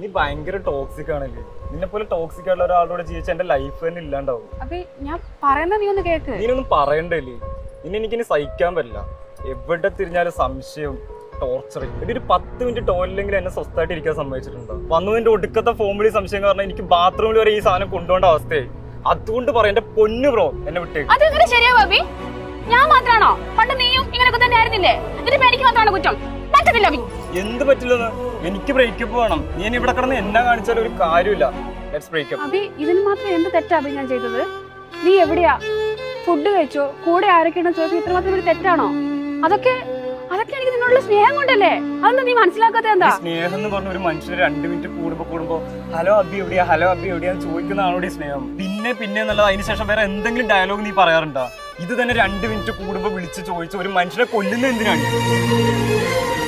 നീ ഭയങ്കര ടോക്സിക് ആണല്ലേ? നിന്നെ പോലെ ടോക്സിക് ആയിട്ടുള്ള ഒരാളോട് ജീവിച്ച എന്റെ ലൈഫ് തന്നെ ഇല്ലാണ്ടാവും. അപ്പൊ ഞാൻ പറയുന്നത് നീ ഒന്ന് കേക്ക്. നീനൊന്നും പറയണ്ടല്ലേ? നിന്നെ എനിക്കിനി സഹിക്കാൻ പറ്റില്ല. എവിടെ തിരിഞ്ഞാലും സംശയം ടോർച്ചറിങ് എടി ഒരു പത്ത് മിനിറ്റ് ടോയിലെങ്കിലും എന്നെ സ്വസ്ഥമായിട്ട് ഇരിക്കാൻ സമ്മതിച്ചിട്ടുണ്ടോ? വന്നതിന്റെ ഒടുക്കത്തെ ഫോമിലി സംശയം കാരണം എനിക്ക് ബാത്റൂമിൽ വരെ ഈ സാധനം കൊണ്ടുപോകേണ്ട അവസ്ഥയായി. അതുകൊണ്ട് പറയാം എന്റെ പൊന്നു ബ്രോ എന്നെ വിട്ടേക്ക്. അതെങ്ങനെ ശരിയാ ബാബി ഞാൻ മാത്രാണോ? പണ്ട് നീയും ഇങ്ങനൊക്കെ തന്നെ ആയിരുന്നില്ലേ? എന്നിട്ട് എനിക്ക് മാത്രമാണ് കുറ്റം? പറ്റത്തില്ല അബി എന്ത് പറ്റില്ലെന്ന്? എനിക്ക് ബ്രേക്കപ്പ് വേണം. നീ ഇനി ഇവിടെ കിടന്ന് എന്നാ കാണിച്ചാലും ഒരു കാര്യമില്ല. ലെറ്റ്സ് ബ്രേക്കപ്പ് അബി ഇതിന് മാത്രം എന്ത് തെറ്റാ അബി ഞാൻ ചെയ്തത്? നീ എവിടെയാ? ഫുഡ് കഴിച്ചോ? കൂടെ ആരൊക്കെയാണോ ചോദിച്ചത് ഇത്രമാത്രം ഒരു തെറ്റാണോ? അതൊക്കെ അതൊക്കെ എനിക്ക് നിന്നോടുള്ള സ്നേഹം കൊണ്ടല്ലേ? അതൊന്നും നീ മനസ്സിലാക്കാത്ത എന്താ? സ്നേഹം എന്ന് പറഞ്ഞ ഒരു മനുഷ്യന് രണ്ട് മിനിറ്റ് കൂടുമ്പോ കൂടുമ്പോ ഹലോ അബി എവിടെയാ? ഹലോ അബി എവിടെയാ? ചോദിക്കുന്ന ഈ സ്നേഹം. പിന്നെ പിന്നെ എന്നുള്ളത് അതിന് ശേഷം വേറെ എന്തെങ്കിലും ഡയലോഗ് നീ പറയാറുണ്ടോ? ഇത് തന്നെ രണ്ട് മിനിറ്റ് കൂടുമ്പോ വിളിച്ച് ചോദിച്ച ഒരു മനുഷ്യനെ കൊല്ലുന്ന എന്തിനാണ്?